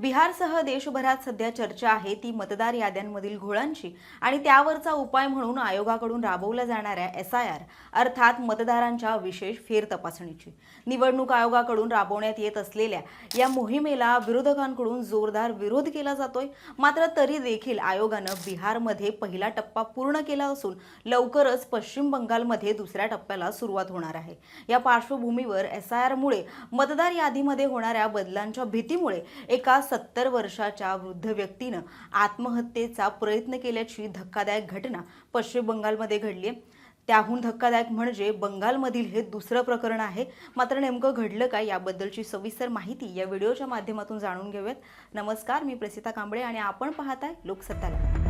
बिहारसह देशभरात सध्या चर्चा आहे ती मतदार याद्यांमधील घोळांची. आणि त्यावरचा उपाय म्हणून आयोगाकडून राबवल्या जाणाऱ्या एस आय आर अर्थात मतदारांच्या विशेष फेरतपासणीची निवडणूक आयोगाकडून राबवण्यात येत असलेल्या या मोहिमेला विरोधकांकडून जोरदार विरोध केला जातोय. मात्र तरी देखील आयोगानं बिहारमध्ये पहिला टप्पा पूर्ण केला असून लवकरच पश्चिम बंगालमध्ये दुसऱ्या टप्प्याला सुरुवात होणार आहे. या पार्श्वभूमीवर एस आय आरमुळे मतदार यादीमध्ये होणाऱ्या बदलांच्या भीतीमुळे एका सत्तर वर्षाच्या वृद्ध व्यक्तीनं आत्महत्येचा प्रयत्न केल्याची धक्कादायक घटना पश्चिम बंगालमध्ये घडली आहे. त्याहून धक्कादायक म्हणजे बंगालमधील हे दुसरं प्रकरण आहे. मात्र नेमकं घडलं काय याबद्दलची सविस्तर माहिती या व्हिडिओच्या माध्यमातून जाणून घेऊयात. नमस्कार मी प्रसिता कांबळे आणि आपण पाहताय लोकसत्ताला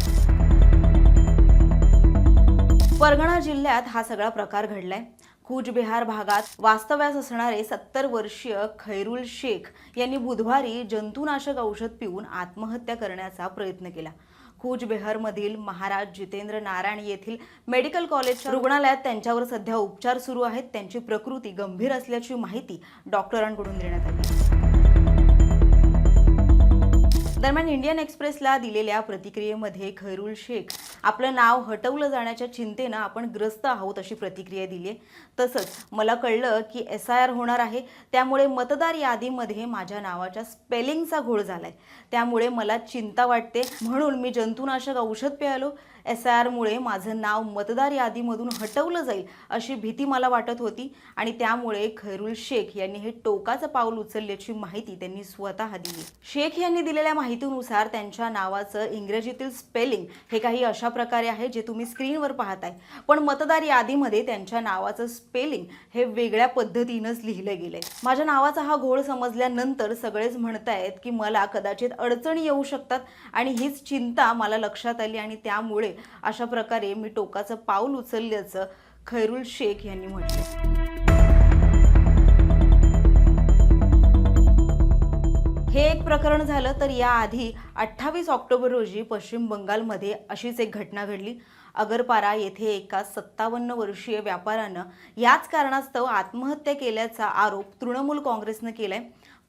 परगणा जिल्ह्यात हा सगळा प्रकार घडलाय. कूचबिहार भागात वास्तव्यास असणारे सत्तर वर्षीय खैरुल शेख यांनी बुधवारी जंतुनाशक औषध पिऊन आत्महत्या करण्याचा प्रयत्न केला. कूचबिहारमधील महाराज जितेंद्र नारायण येथील मेडिकल कॉलेजच्या रुग्णालयात त्यांच्यावर सध्या उपचार सुरू आहेत. त्यांची प्रकृती गंभीर असल्याची माहिती डॉक्टरांकडून देण्यात आली. दरम्यान इंडियन एक्सप्रेसला दिलेल्या प्रतिक्रियेमध्ये खैरुल शेख आपलं नाव हटवलं जाण्याच्या चिंतेनं आपण ग्रस्त आहोत अशी प्रतिक्रिया दिली आहे. तसंच मला कळलं की एस आय आर होणार आहे. त्यामुळे मतदार यादीमध्ये माझ्या नावाच्या स्पेलिंगचा घोळ झाला आहे त्यामुळे मला चिंता वाटते. म्हणून मी जंतुनाशक औषध प्यालो. एस आय आरमुळे माझं नाव मतदार यादीमधून हटवलं जाईल अशी भीती मला वाटत होती आणि त्यामुळे खैरुल शेख यांनी हे टोकाचं पाऊल उचलल्याची माहिती त्यांनी स्वतः दिली. शेख यांनी दिलेल्या माहितीनुसार त्यांच्या नावाचं इंग्रजीतील स्पेलिंग हे काही अशा प्रकारे आहे जे तुम्ही स्क्रीनवर पाहताय. पण मतदार यादीमध्ये त्यांच्या नावाचं स्पेलिंग हे वेगळ्या पद्धतीनंच लिहिलं गेलंय. माझ्या नावाचा हा घोळ समजल्यानंतर सगळेच म्हणतायत की मला कदाचित अडचणी येऊ शकतात आणि हीच चिंता मला लक्षात आली आणि त्यामुळे अशा प्रकारे मी टोकाचं पाऊल उचलल्याचं खैरुल शेख यांनी म्हटलं. हे एक प्रकरण झालं तर याआधी अठ्ठावीस ऑक्टोबर रोजी पश्चिम बंगालमध्ये अशीच एक घटना घडली. अगरपारा येथे एका सत्तावन्न वर्षीय व्यापाऱ्यानं याच कारणास्तव आत्महत्या केल्याचा आरोप तृणमूल काँग्रेसनं केलाय.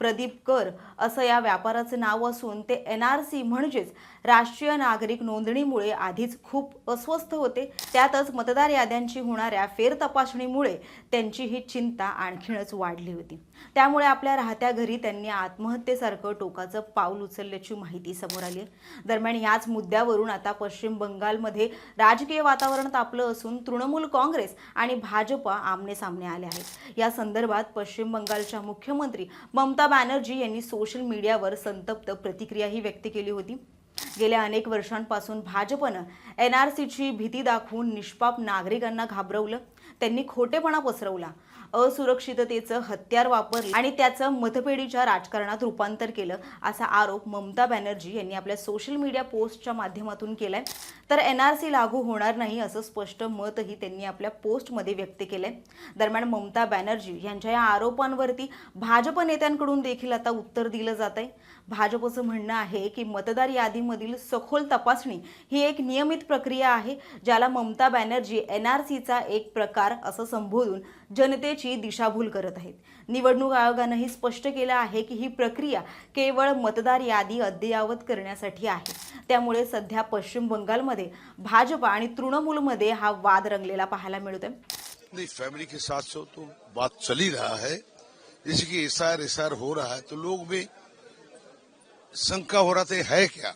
प्रदीप कर असं या व्यापाराचं नाव असून ते एन आर सी म्हणजेच राष्ट्रीय नागरिक नोंदणीमुळे आधीच खूप अस्वस्थ होते. त्यातच मतदार याद्यांची होणाऱ्या फेरतपासणीमुळे त्यांची ही चिंता आणखीनच वाढली होती. त्यामुळे आपल्या राहत्या घरी त्यांनी आत्महत्येसारखं टोकाचं पाऊल उचलल्याची माहिती समोर आली आहे. दरम्यान याच मुद्द्यावरून आता पश्चिम बंगालमध्ये राजकीय वातावरण तापलं असून तृणमूल काँग्रेस आणि भाजपा आमने सामने आले आहेत. या संदर्भात पश्चिम बंगालच्या मुख्यमंत्री ममता बॅनर्जी यांनी सोशल मीडियावर संतप्त प्रतिक्रियाही व्यक्त केली होती. गेल्या अनेक वर्षांपासून भाजपनं एन आर सीची भीती दाखवून निष्पाप नागरिकांना घाबरवलं. त्यांनी खोटेपणा पसरवला. असुरक्षिततेचं हत्यार वापरलं आणि त्याचं मतपेढीच्या राजकारणात रूपांतर केलं असा आरोप ममता बॅनर्जी यांनी आपल्या सोशल मीडिया पोस्टच्या माध्यमातून केलाय. तर एन आर सी लागू होणार नाही असं स्पष्ट मतही त्यांनी आपल्या पोस्टमध्ये व्यक्त केलं आहे दरम्यान ममता बॅनर्जी यांच्या या आरोपांवरती भाजप नेत्यांकडून देखील आता उत्तर दिलं जात आहे भाजपचं म्हणणं आहे की मतदार यादीमधील सखोल तपासणी ही एक नियमित प्रक्रिया आहे ज्याला ममता बॅनर्जी एन आर सीचा एक प्रकार असं संबोधून जनतेची दिशाभूल करत आहेत. निवडणूक आयोगानंही स्पष्ट केलं आहे की ही प्रक्रिया केवळ मतदार यादी अद्ययावत करण्यासाठी आहे. त्यामुळे सध्या पश्चिम बंगालमध्ये भाजप आणि तृणमूलमध्ये हा वाद रंगलेला पाहायला के साथ से तो बात चल रहा है। जैसे कि एस आर एस आर हो रहा है तो लोग में शंका हो रहा था है क्या?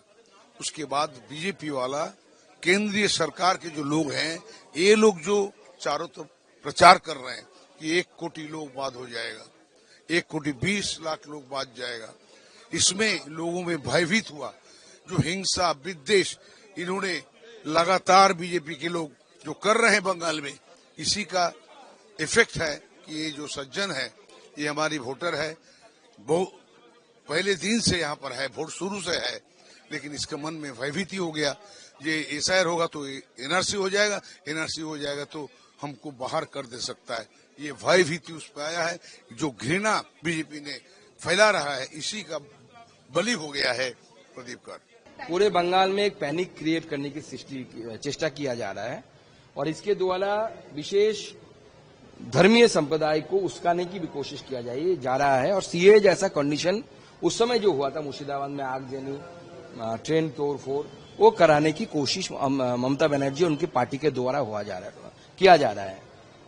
उसके बाद बीजेपी वाला, केंद्रीय सरकार के जो लोग हैं, ये लोग जो चारों तरफ़ प्रचार कर रहे हैं कि एक कोटि लोग बाद हो जाएगा, एक कोटि बीस लाख लोग बाद जाएगा। इसमें लोगों में भयभीत हुआ। जो हिंसा, विद्वेष, इन्होंने लगातार बीजेपी के लोग जो कर रहे हैं बंगाल में, इसी का इफ़ेक्ट है कि ये जो सज्जन है, ये हमारी वोटर है। बहुत पहले दिन से यहाँ पर है वोट शुरू से है, लेकिन इसके मन में भयभीति हो गया। ये एस होगा तो एनआरसी हो जाएगा एनआरसी हो जाएगा तो हमको बाहर कर दे सकता है। ये भयभीति उस पर आया है, जो घृणा बीजेपी ने फैला रहा है, इसी का बलि हो गया है प्रदीप कर। पूरे बंगाल में एक पैनिक क्रिएट करने की चेष्टा किया जा रहा है और इसके द्वारा विशेष धर्मीय संप्रदाय को उस्काने की भी कोशिश किया जाए जा रहा है और सीए जैसा कंडीशन उस समय जो हुआ था मुर्शिदाबाद में आगजनी अ, ट्रेन तोड़ फोड़ वो कराने की कोशिश ममता बनर्जी उनकी पार्टी के द्वारा हुआ जा रहा किया जा रहा है।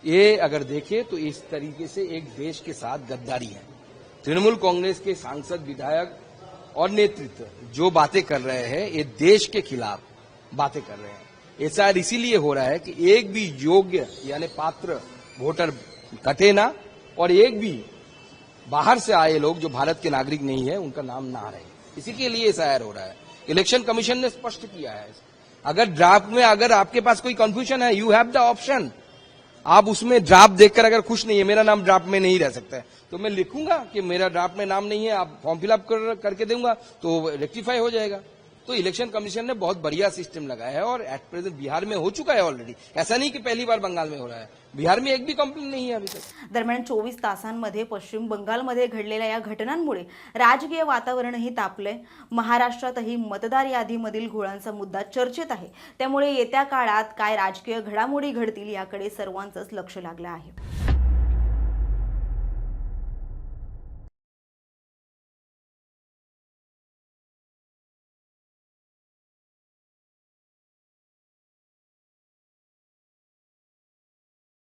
ये अगर देखें तो इस तरीके से एक देश के साथ गद्दारी है। तृणमूल कांग्रेस के सांसद विधायक और नेतृत्व, जो बातें कर रहे हैं, ये देश के खिलाफ बातें कर रहे हैं। ऐसा इसीलिए हो रहा है कि एक भी योग्य, यानी पात्र वोटर कटे ना, और एक भी बाहर से आए लोग जो भारत के नागरिक नहीं है, उनका नाम ना रहे। इसी के लिए ऐसा हो रहा है। इलेक्शन कमीशन ने स्पष्ट किया है। अगर ड्राफ्ट में अगर आपके पास कोई कंफ्यूजन है यू हैव द ऑप्शन आप उसमें ड्राफ्ट देखकर अगर खुश नहीं है मेरा नाम ड्राफ्ट में नहीं रह सकता है। तो मैं लिखूंगा कि मेरा ड्राफ्ट में नाम नहीं है आप फॉर्म फिलअप कर, करके दूंगा तो रेक्टिफाई हो जाएगा। तो इलेक्शन कमीशन ने बहुत बढ़िया सिस्टम लगाया है और एट प्रेजेंट बिहार में हो चुका है ऑलरेडी ऐसा नहीं कि पहली बार बंगाल में हो रहा है। बिहार में एक भी कंप्लेन नहीं है अभी तक। दरम्यान चोवीस तासांमध्ये पश्चिम बंगालमध्ये घडलेल्या या घटनांमुळे राजकीय वातावरणही तापलंय. महाराष्ट्रातही मतदार यादीमधील घोळांचा मुद्दा चर्चेत आहे. त्यामुळे येत्या काळात काय राजकीय घडामोडी घडतील याकडे सर्वांचंच लक्ष लागलं आहे.